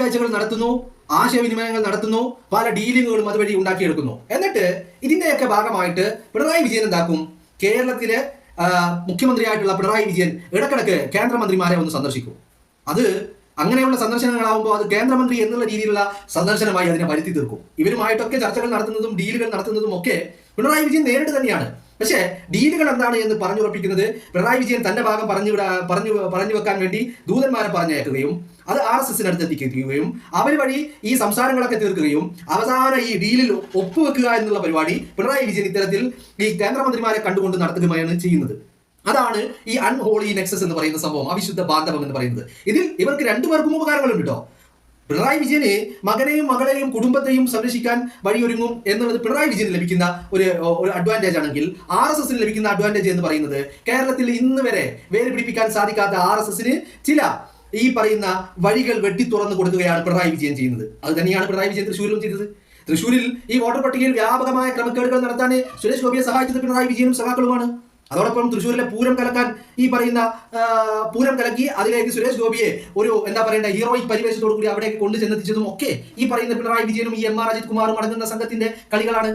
കാഴ്ചകൾ നടത്തുന്നു ആശയവിനിമയങ്ങൾ നടത്തുന്നു പല ഡീലിങ്ങുകളും അതുവഴി ഉണ്ടാക്കിയെടുക്കുന്നു. എന്നിട്ട് ഇതിന്റെയൊക്കെ ഭാഗമായിട്ട് പിണറായി വിജയൻ എന്താക്കും? കേരളത്തിലെ മുഖ്യമന്ത്രിയായിട്ടുള്ള പിണറായി വിജയൻ ഇടക്കിടക്ക് കേന്ദ്രമന്ത്രിമാരെ ഒന്ന് സന്ദർശിക്കും. അത് അങ്ങനെയുള്ള സന്ദർശനങ്ങളാവുമ്പോൾ അത് കേന്ദ്രമന്ത്രി എന്നുള്ള രീതിയിലുള്ള സന്ദർശനമായി അതിനെ വരുത്തി തീർക്കും. ഇവരുമായിട്ടൊക്കെ ചർച്ചകൾ നടത്തുന്നതും ഡീലുകൾ നടത്തുന്നതും ഒക്കെ പിണറായി വിജയൻ നേരിട്ട് തന്നെയാണ്. പക്ഷേ ഡീലുകൾ എന്താണ് എന്ന് പറഞ്ഞുറപ്പിക്കുന്നത് പിണറായി വിജയൻ തന്റെ ഭാഗം പറഞ്ഞു പറഞ്ഞു പറഞ്ഞു വെക്കാൻ വേണ്ടി ദൂതന്മാരെ പറഞ്ഞയക്കുകയും അത് ആർ എസ് എസിനടുത്ത് എത്തിക്കുകയും അവർ വഴി ഈ സംസാരങ്ങളൊക്കെ തീർക്കുകയും അവസാന ഈ ഡീലിൽ ഒപ്പുവെക്കുക എന്നുള്ള പരിപാടി പിണറായി വിജയൻ ഇത്തരത്തിൽ ഈ കേന്ദ്രമന്ത്രിമാരെ കണ്ടുകൊണ്ട് നടത്തുകയാണ് ചെയ്യുന്നത്. അതാണ് ഈ അൺഹോളി നെക്സസ് എന്ന് പറയുന്ന സംഭവം അവിശുദ്ധ ബാന്ധവം എന്ന് പറയുന്നത്. ഇതിൽ ഇവർക്ക് രണ്ടുപേർക്കും ഉപകാരങ്ങളുണ്ട് കേട്ടോ പിണറായി വിജയനെ മകനെയും മകളെയും കുടുംബത്തെയും സംരക്ഷിക്കാൻ വഴിയൊരുങ്ങും എന്നുള്ളത് പിണറായി വിജയന് ലഭിക്കുന്ന ഒരു ഒരു അഡ്വാന്റേജ് ആണെങ്കിൽ ആർ എസ് എസിന് ലഭിക്കുന്ന അഡ്വാന്റേജ് എന്ന് പറയുന്നത് കേരളത്തിൽ ഇന്ന് വരെ വേര് പിടിപ്പിക്കാൻ സാധിക്കാത്ത ആർ എസ് എസിന് ചില ഈ പറയുന്ന വഴികൾ വെട്ടി തുറന്നു കൊടുക്കുകയാണ് പിണറായി വിജയൻ ചെയ്യുന്നത്. അത് തന്നെയാണ് പിണറായി വിജയൻ തൃശ്ശൂരിലും ചെയ്തത്. തൃശ്ശൂരിൽ ഈ വോട്ടർ പട്ടികയിൽ വ്യാപകമായ ക്രമക്കേടുകൾ നടത്താൻ സുരേഷ് ഗോപിയെ സഹായിച്ചത് പിണറായി വിജയനും സഹാക്കളുമാണ് അതോടൊപ്പം തൃശ്ശൂരിലെ പൂരം കലക്കാൻ ഈ പറയുന്ന പൂരം കലക്കി അതിലേക്ക് സുരേഷ് ഗോപിയെ ഒരു എന്താ പറയേണ്ട ഹീറോയിക് പരിവേശത്തോടു കൂടി അവിടേക്ക് കൊണ്ടു ചെന്നെത്തിച്ചതും ഒക്കെ ഈ പറയുന്ന പിണറായി വിജയനും ഈ എം ആർ അജിത് കുമാറും അടങ്ങുന്ന സംഘത്തിന്റെ കളികളാണ്.